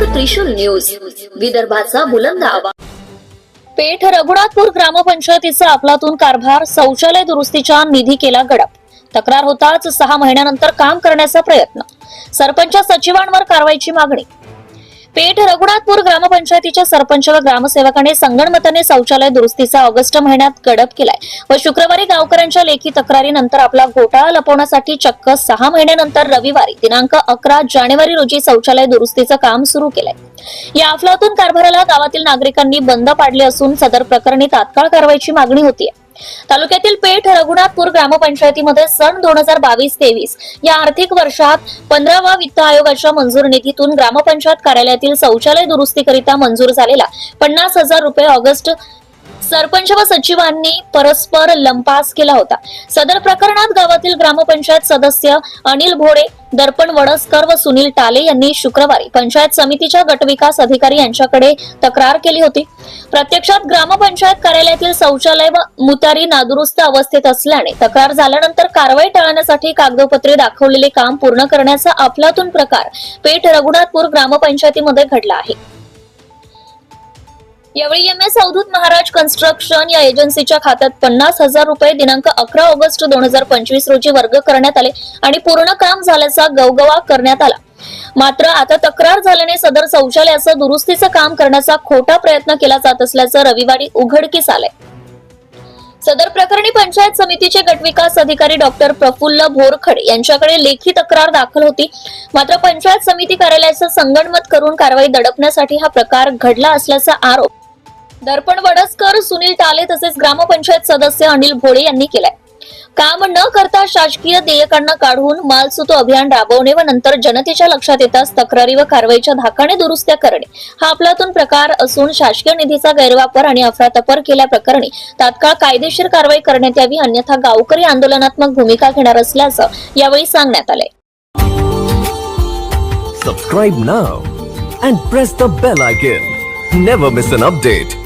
त्रिशूल news. विदर्भाचा बुलंद आवाज. पेठ रघुनाथपूर ग्रामपंचायतीचा अफलातून कारभार शौचालय दुरुस्तीच्या निधी केला गडप. तक्रार होताच सहा महिन्यानंतर काम करण्याचा प्रयत्न. सरपंच सचिवांवर कारवाईची मागणी. पेठ रघुनाथपूर ग्रामपंचायतीच्या सरपंच व ग्रामसेवकाने संगणमताने शौचालय दुरुस्तीचा ऑगस्ट महिन्यात गडप केलाय. व शुक्रवारी गावकऱ्यांच्या लेखी तक्रारीनंतर आपला घोटाळा लपवण्यासाठी चक्क सहा महिन्यानंतर रविवारी दिनांक अकरा जानेवारी रोजी शौचालय दुरुस्तीचं काम सुरू केलंय. या अफलातून कारभाराला गावातील नागरिकांनी बंद पाडले असून सदर प्रकरणी तात्काळ कारवाईची मागणी होतीये. तालुक्यातील पेठ रघुनाथपूर ग्रामपंचायतीमध्ये सन दोन हजार बावीस तेवीस या आर्थिक वर्षात पंधरावा वित्त आयोगाच्या मंजूर निधीतून ग्रामपंचायत कार्यालयातील शौचालय दुरुस्तीकरिता मंजूर झालेला पन्नास हजार रुपये ऑगस्ट सरपंच व सचिवांनी परस्पर लंपास केला होता. सदर प्रकरणात गावातील ग्रामपंचायत सदस्य अनिल भोडे दर्पण वडसकर व सुनील टाले यांनी शुक्रवारी पंचायत समितीच्या गटविकास अधिकारी यांच्याकडे तक्रार केली होती. प्रत्यक्षात ग्रामपंचायत कार्यालयातील शौचालय व मुतारी नादुरुस्त अवस्थेत असल्याने तक्रार झाल्यानंतर कारवाई टाळण्यासाठी कागदपत्रे दाखवलेले काम पूर्ण करण्याचा अफलातून प्रकार पेठ रघुनाथपूर ग्रामपंचायतीमध्ये घडला आहे. यावेळी M S Avdhut Maharaj construction या एजन्सीच्या खात्यात पन्नास हजार रुपये दिनांक अकरा ऑगस्ट दोन हजार पंचवीस रोजी वर्ग करण्यात आले आणि पूर्ण काम झाल्याचा गवगवा करण्यात आला. मात्र आता तक्रार झाल्याने सदर शौचालयाचं दुरुस्तीचं काम करण्याचा खोटा प्रयत्न केला जात असल्याचं रविवारी उघडकीस आलंय. सदर प्रकरणी पंचायत समितीचे गटविकास अधिकारी डॉक्टर प्रफुल्ल भोरखड यांच्याकडे लेखी तक्रार दाखल होती. मात्र पंचायत समिती कार्यालयाचं संगणमत करून कारवाई दडपण्यासाठी हा प्रकार घडला असल्याचा आरोप दर्पण वडसकर सुनील टाले तसेच ग्रामपंचायत सदस्य अनिल भोळे यांनी केलाय. काम न करता शासकीय देयकांना काढून मालसुतो अभियान राबवणे व नंतर जनतेच्या लक्षात येताच तक्रारी व कारवाईच्या धाकाने दुरुस्त्या करणे. हा आपलातून प्रकार असून शासकीय निधीचा गैरवापर आणि अफरातफर केल्याप्रकरणी तात्काळ कायदेशीर कारवाई करण्यात यावी अन्यथा गावकरी आंदोलनात्मक भूमिका घेणार असल्याचं यावेळी सांगण्यात आलंय. Subscribe now and press the bell icon never miss an update